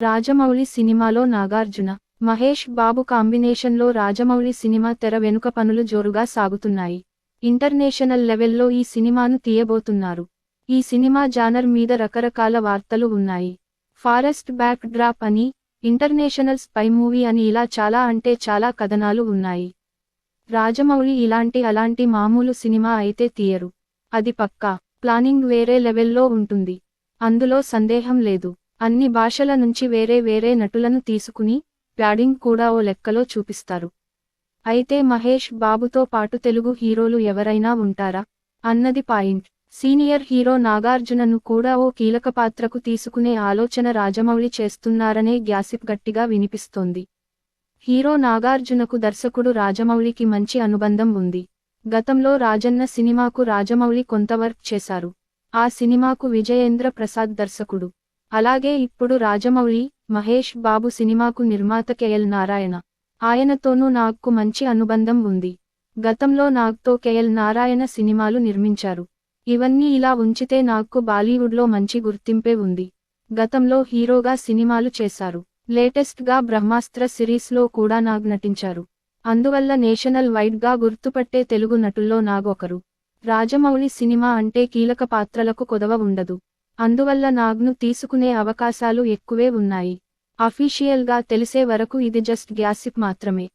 రాజమౌళి సినిమాలో నాగార్జున మహేష్ బాబు కాంబినేషన్లో రాజమౌళి సినిమా తెర వెనుక పనులు జోరుగా సాగుతున్నాయి. ఇంటర్నేషనల్ లెవెల్లో ఈ సినిమాను తీయబోతున్నారు. ఈ సినిమా జానర్ మీద రకరకాల వార్తలు ఉన్నాయి. ఫారెస్ట్ బ్యాక్ డ్రాప్ అని ఇంటర్నేషనల్ స్పై మూవీ అని ఇలా చాలా అంటే చాలా కథనాలు ఉన్నాయి. రాజమౌళి ఇలాంటి అలాంటి మామూలు సినిమా అయితే తీయరు. అది పక్కా. ప్లానింగ్ వేరే లెవెల్లో ఉంటుంది. అందులో సందేహం లేదు. అన్ని భాషల నుంచి వేరే వేరే నటులను తీసుకుని ప్యాడింగ్ కూడా ఓ లెక్కలో చూపిస్తారు. అయితే మహేష్ బాబుతో పాటు తెలుగు హీరోలు ఎవరైనా ఉంటారా? అన్నది పాయింట్. సీనియర్ హీరో నాగార్జునను కూడా ఓ కీలక పాత్రకు తీసుకునే ఆలోచన రాజమౌళి చేస్తున్నారనే గ్యాసిప్ గట్టిగా వినిపిస్తోంది. హీరో నాగార్జునకు దర్శకుడు రాజమౌళికి మంచి అనుబంధం ఉంది. గతంలో రాజన్న సినిమాకు రాజమౌళి కొంత వర్క్ చేశారు. ఆ సినిమాకు విజయేంద్ర ప్రసాద్ దర్శకుడు. అలాగే ఇప్పుడు రాజమౌళి మహేష్ బాబు సినిమాకు నిర్మాత కెఎల్ నారాయణ. ఆయనతోనూ నాగ్కు మంచి అనుబంధం ఉంది. గతంలో నాగ్తో కెఎల్ నారాయణ సినిమాలు నిర్మించారు. ఇవన్నీ ఇలా ఉంచితే నాగ్కు బాలీవుడ్లో మంచి గుర్తింపే ఉంది. గతంలో హీరోగా సినిమాలు చేశారు. లేటెస్ట్గా బ్రహ్మాస్త్ర సిరీస్లో కూడా నాగ్ నటించారు. అందువల్ల నేషనల్ వైడ్గా గుర్తుపట్టే తెలుగు నటుల్లో నాగొకరు. రాజమౌళి సినిమా అంటే కీలక పాత్రలకు కొదవ ఉండదు. అందువల్ల నాగ్ను తీసుకునే అవకాశాలు ఎక్కువే ఉన్నాయి. అఫీషియల్గా తెలిసే వరకు ఇది జస్ట్ గ్యాసిప్ మాత్రమే.